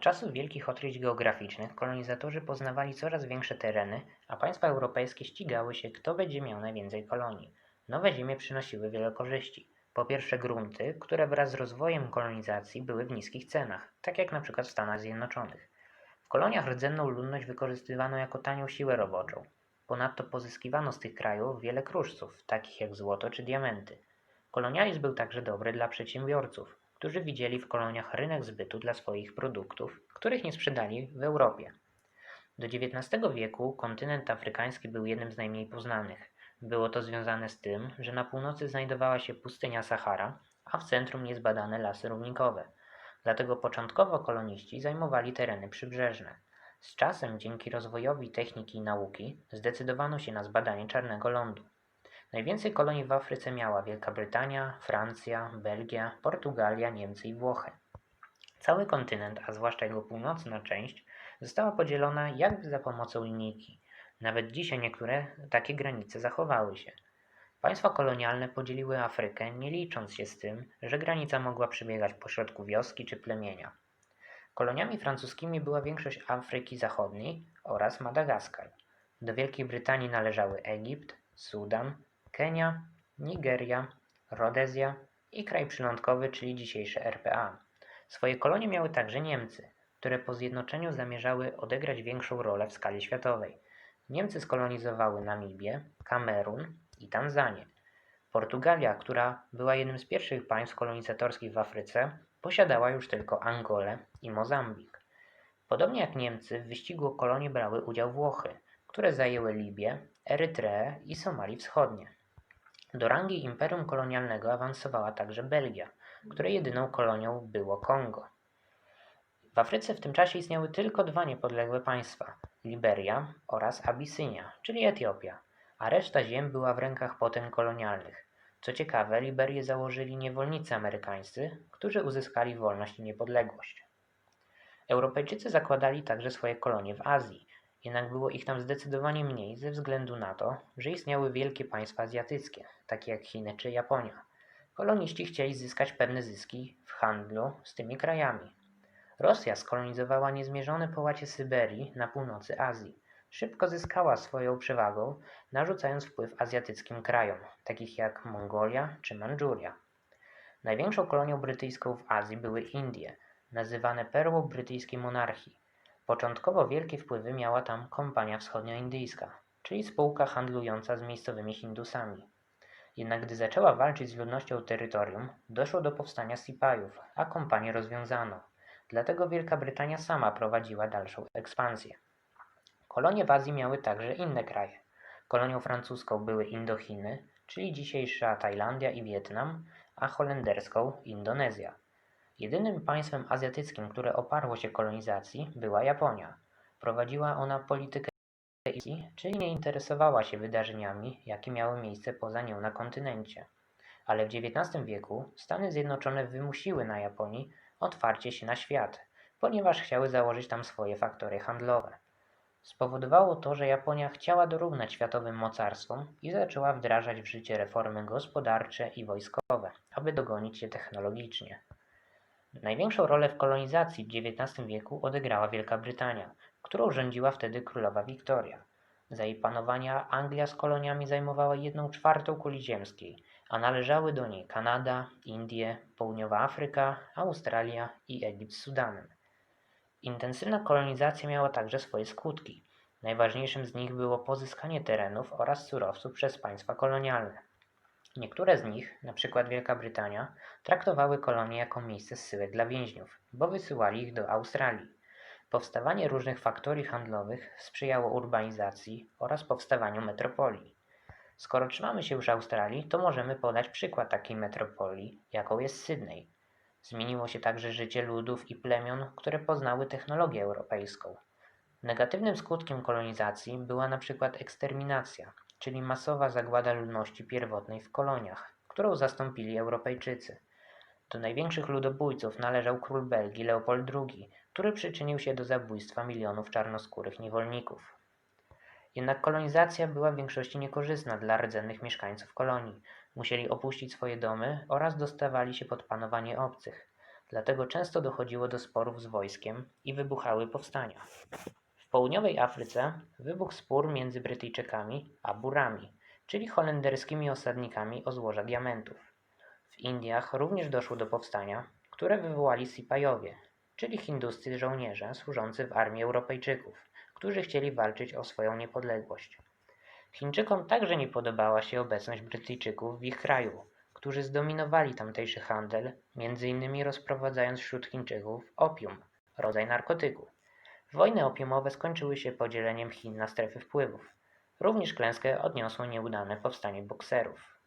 Czasów wielkich odkryć geograficznych kolonizatorzy poznawali coraz większe tereny, a państwa europejskie ścigały się, kto będzie miał najwięcej kolonii. Nowe ziemie przynosiły wiele korzyści. Po pierwsze grunty, które wraz z rozwojem kolonizacji były w niskich cenach, tak jak na przykład w Stanach Zjednoczonych. W koloniach rdzenną ludność wykorzystywano jako tanią siłę roboczą. Ponadto pozyskiwano z tych krajów wiele kruszców, takich jak złoto czy diamenty. Kolonializm był także dobry dla przedsiębiorców, którzy widzieli w koloniach rynek zbytu dla swoich produktów, których nie sprzedali w Europie. Do XIX wieku kontynent afrykański był jednym z najmniej poznanych. Było to związane z tym, że na północy znajdowała się pustynia Sahara, a w centrum niezbadane lasy równikowe. Dlatego początkowo koloniści zajmowali tereny przybrzeżne. Z czasem, dzięki rozwojowi techniki i nauki, zdecydowano się na zbadanie czarnego lądu. Najwięcej kolonii w Afryce miała Wielka Brytania, Francja, Belgia, Portugalia, Niemcy i Włochy. Cały kontynent, a zwłaszcza jego północna część, została podzielona jakby za pomocą linijki. Nawet dzisiaj niektóre takie granice zachowały się. Państwa kolonialne podzieliły Afrykę, nie licząc się z tym, że granica mogła przebiegać pośrodku wioski czy plemienia. Koloniami francuskimi była większość Afryki Zachodniej oraz Madagaskar. Do Wielkiej Brytanii należały Egipt, Sudan, Kenia, Nigeria, Rodezja i kraj przylądkowy, czyli dzisiejsze RPA. Swoje kolonie miały także Niemcy, które po zjednoczeniu zamierzały odegrać większą rolę w skali światowej. Niemcy skolonizowały Namibię, Kamerun i Tanzanię. Portugalia, która była jednym z pierwszych państw kolonizatorskich w Afryce, posiadała już tylko Angolę i Mozambik. Podobnie jak Niemcy, w wyścigu o kolonie brały udział Włochy, które zajęły Libię, Erytreę i Somalii Wschodnie. Do rangi imperium kolonialnego awansowała także Belgia, której jedyną kolonią było Kongo. W Afryce w tym czasie istniały tylko dwa niepodległe państwa Liberia oraz Abisynia, czyli Etiopia, a reszta ziem była w rękach potęg kolonialnych. Co ciekawe, Liberię założyli niewolnicy amerykańscy, którzy uzyskali wolność i niepodległość. Europejczycy zakładali także swoje kolonie w Azji, jednak było ich tam zdecydowanie mniej ze względu na to, że istniały wielkie państwa azjatyckie, takie jak Chiny czy Japonia. Koloniści chcieli zyskać pewne zyski w handlu z tymi krajami. Rosja skolonizowała niezmierzone połacie Syberii na północy Azji. Szybko zyskała swoją przewagą, narzucając wpływ azjatyckim krajom, takich jak Mongolia czy Mandżuria. Największą kolonią brytyjską w Azji były Indie, nazywane perłą brytyjskiej monarchii. Początkowo wielkie wpływy miała tam Kompania Wschodnioindyjska, czyli spółka handlująca z miejscowymi Hindusami. Jednak gdy zaczęła walczyć z ludnością terytorium, doszło do powstania Sipajów, a kompanię rozwiązano. Dlatego Wielka Brytania sama prowadziła dalszą ekspansję. Kolonie w Azji miały także inne kraje. Kolonią francuską były Indochiny, czyli dzisiejsza Tajlandia i Wietnam, a holenderską Indonezja. Jedynym państwem azjatyckim, które oparło się kolonizacji, była Japonia. Prowadziła ona politykę czyli nie interesowała się wydarzeniami, jakie miały miejsce poza nią na kontynencie. Ale w XIX wieku Stany Zjednoczone wymusiły na Japonii otwarcie się na świat, ponieważ chciały założyć tam swoje faktory handlowe. Spowodowało to, że Japonia chciała dorównać światowym mocarstwom i zaczęła wdrażać w życie reformy gospodarcze i wojskowe, aby dogonić je technologicznie. Największą rolę w kolonizacji w XIX wieku odegrała Wielka Brytania, którą rządziła wtedy królowa Wiktoria. Za jej panowania Anglia z koloniami zajmowała jedną czwartą kuli ziemskiej, a należały do niej Kanada, Indie, Południowa Afryka, Australia i Egipt z Sudanem. Intensywna kolonizacja miała także swoje skutki. Najważniejszym z nich było pozyskanie terenów oraz surowców przez państwa kolonialne. Niektóre z nich, np. Wielka Brytania, traktowały kolonie jako miejsce zsyłek dla więźniów, bo wysyłali ich do Australii. Powstawanie różnych faktorii handlowych sprzyjało urbanizacji oraz powstawaniu metropolii. Skoro trzymamy się już Australii, to możemy podać przykład takiej metropolii, jaką jest Sydney. Zmieniło się także życie ludów i plemion, które poznały technologię europejską. Negatywnym skutkiem kolonizacji była przykład eksterminacja, czyli masowa zagłada ludności pierwotnej w koloniach, którą zastąpili Europejczycy. Do największych ludobójców należał król Belgii Leopold II, który przyczynił się do zabójstwa milionów czarnoskórych niewolników. Jednak kolonizacja była w większości niekorzystna dla rdzennych mieszkańców kolonii. Musieli opuścić swoje domy oraz dostawali się pod panowanie obcych. dlatego często dochodziło do sporów z wojskiem i wybuchały powstania. Południowej Afryce wybuchł spór między Brytyjczykami a Burami, czyli holenderskimi osadnikami o złoża diamentów. W Indiach również doszło do powstania, które wywołali Sipajowie, czyli hinduscy żołnierze służący w armii Europejczyków, którzy chcieli walczyć o swoją niepodległość. Chińczykom także nie podobała się obecność Brytyjczyków w ich kraju, którzy zdominowali tamtejszy handel, innymi rozprowadzając wśród Chińczyków opium, rodzaj narkotyku. Wojny opiumowe skończyły się podzieleniem Chin na strefy wpływów. Również klęskę odniosło nieudane powstanie bokserów.